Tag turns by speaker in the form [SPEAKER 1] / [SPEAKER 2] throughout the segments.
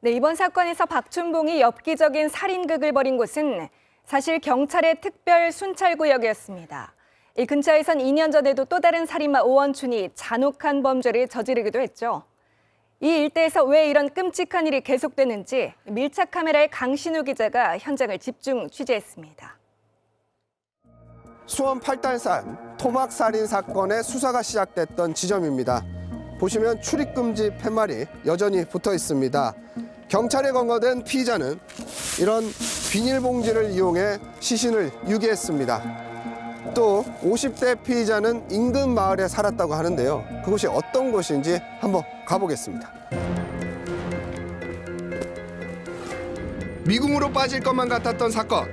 [SPEAKER 1] 네, 이번 사건에서 박춘봉이 엽기적인 살인극을 벌인 곳은 사실 경찰의 특별 순찰구역이었습니다. 이 근처에선 2년 전에도 또 다른 살인마 오원춘이 잔혹한 범죄를 저지르기도 했죠. 이 일대에서 왜 이런 끔찍한 일이 계속되는지 밀착 카메라의 강신우 기자가 현장을 집중 취재했습니다.
[SPEAKER 2] 수원 팔달산 토막 살인 사건의 수사가 시작됐던 지점입니다. 보시면 출입금지 팻말이 여전히 붙어 있습니다. 경찰에 건거된 피의자는 이런 비닐봉지를 이용해 시신을 유기했습니다. 또 50대 피의자는 인근 마을에 살았다고 하는데요. 그곳이 어떤 곳인지 한번 가보겠습니다. 미궁으로 빠질 것만 같았던 사건.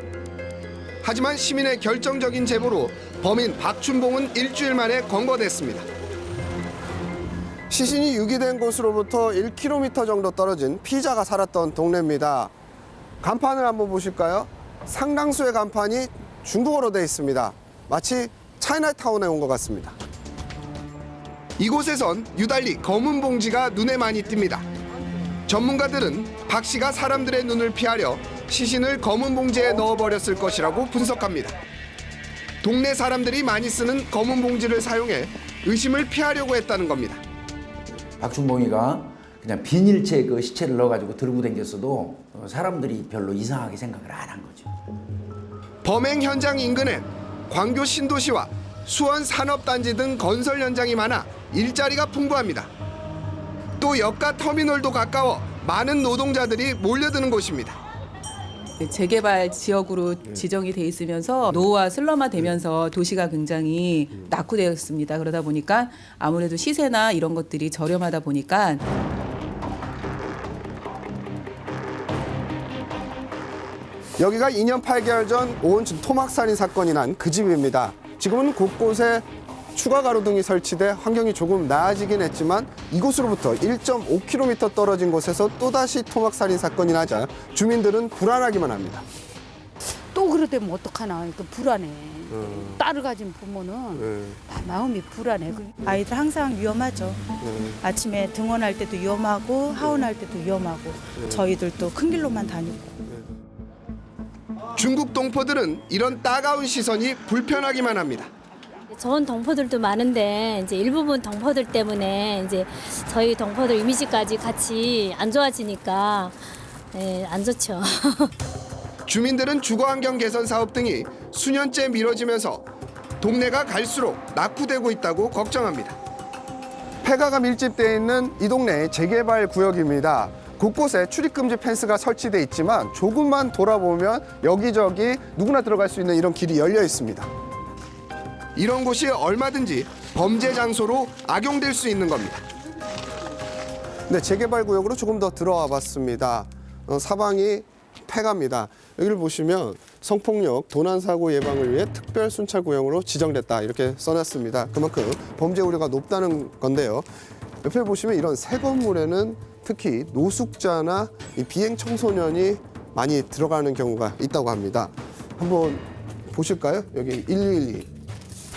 [SPEAKER 2] 하지만 시민의 결정적인 제보로 범인 박춘봉은 일주일 만에 검거됐습니다. 시신이 유기된 곳으로부터 1km 정도 떨어진 피자가 살았던 동네입니다. 간판을 한번 보실까요? 상당수의 간판이 중국어로 되어 있습니다. 마치 차이나타운에 온 것 같습니다. 이곳에선 유달리 검은 봉지가 눈에 많이 띕니다. 전문가들은 박 씨가 사람들의 눈을 피하려 시신을 검은 봉지에 넣어버렸을 것이라고 분석합니다. 동네 사람들이 많이 쓰는 검은 봉지를 사용해 의심을 피하려고 했다는 겁니다.
[SPEAKER 3] 박춘봉이가 그냥 비닐채 그 시체를 넣어가지고 들고 어, 사람들이 별로 이상하게 생각을 안 한 거죠.
[SPEAKER 2] 범행 현장 인근엔 광교 신도시와 수원 산업단지 등 건설 현장이 많아 일자리가 풍부합니다. 또 역가 터미널도 가까워 많은 노동자들이 몰려드는 곳입니다.
[SPEAKER 4] 재개발 지역으로 지정이 돼 있으면서 노후와 슬럼화 되면서 도시가 굉장히 낙후되었습니다. 그러다 보니까 아무래도 시세나 이런 것들이 저렴하다 보니까
[SPEAKER 2] 여기가 2년 8개월 전 오원춘 토막살인 사건이 난 그 집입니다. 지금은 곳곳에 추가 가로등이 설치돼 환경이 조금 나아지긴 했지만 이곳으로부터 1.5km 떨어진 곳에서 또다시 토막살인 사건이 나자 주민들은 불안하기만 합니다.
[SPEAKER 5] 또 그러다면 어떡하나 그 불안해 딸을 가진 부모는 나 마음이 불안해 그
[SPEAKER 6] 아이들 항상 위험하죠. 아침에 등원할 때도 위험하고 하원할 때도 위험하고 저희들도 큰 길로만 다니고.
[SPEAKER 2] 중국 동포들은 이런 따가운 시선이 불편하기만 합니다.
[SPEAKER 7] 좋은 동포들도 많은데 이제 일부분 동포들 때문에 이제 저희 동포들 이미지까지 같이 안 좋아지니까 예, 안 좋죠.
[SPEAKER 2] 주민들은 주거 환경 개선 사업 등이 수년째 미뤄지면서 동네가 갈수록 낙후되고 있다고 걱정합니다. 폐가가 밀집되어 있는 이 동네 재개발 구역입니다. 곳곳에 출입금지 펜스가 설치돼 있지만 조금만 돌아보면 여기저기 누구나 들어갈 수 있는 이런 길이 열려 있습니다. 이런 곳이 얼마든지 범죄 장소로 악용될 수 있는 겁니다. 네, 재개발 구역으로 조금 더 들어와 봤습니다. 어, 사방이 폐가입니다. 여기를 보시면 성폭력, 도난 사고 예방을 위해 특별 순찰 구역으로 지정됐다 이렇게 써놨습니다. 그만큼 범죄 우려가 높다는 건데요. 옆에 보시면 이런 새 건물에는 특히 노숙자나 이 비행 청소년이 많이 들어가는 경우가 있다고 합니다. 한번 보실까요? 여기 112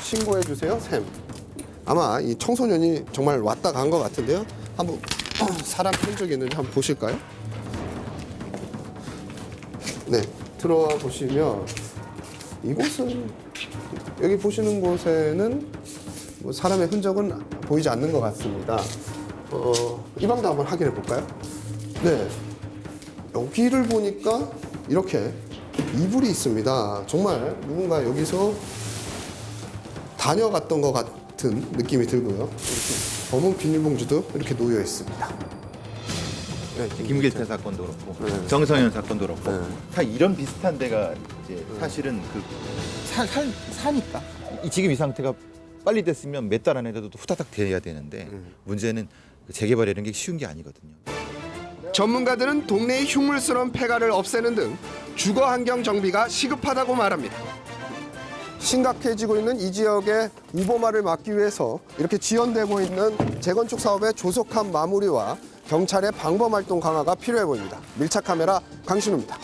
[SPEAKER 2] 신고해 주세요, 샘. 아마 이 청소년이 정말 왔다 간 것 같은데요. 한번 사람 흔적이 있는지 한번 보실까요? 네, 들어와 보시면 이곳은 여기 보시는 곳에는 뭐 사람의 흔적은 보이지 않는 것 같습니다. 어, 이 방도 한번 확인해 볼까요? 네, 여기를 보니까 이렇게 이불이 있습니다. 정말 누군가 여기서 다녀갔던 것 같은 느낌이 들고요. 이렇게 검은 비닐봉지도 이렇게 놓여 있습니다. 네,
[SPEAKER 8] 김길태 사건도 그렇고
[SPEAKER 2] 네.
[SPEAKER 8] 정성현 사건도 그렇고
[SPEAKER 2] 네.
[SPEAKER 8] 다 이런 비슷한 데가 이제 사실은 그 사, 살, 사니까 이 지금 이 상태가 빨리 됐으면 몇 달 안에라도 후다닥 돼야 되는데 문제는 그 재개발이라는 게 쉬운 게 아니거든요.
[SPEAKER 2] 전문가들은 동네의 흉물스러운 폐가를 없애는 등 주거 환경 정비가 시급하다고 말합니다. 심각해지고 있는 이 지역의 우범화를 막기 위해서 이렇게 지연되고 있는 재건축 사업의 조속한 마무리와 경찰의 방범 활동 강화가 필요해 보입니다. 밀착 카메라 강신우입니다.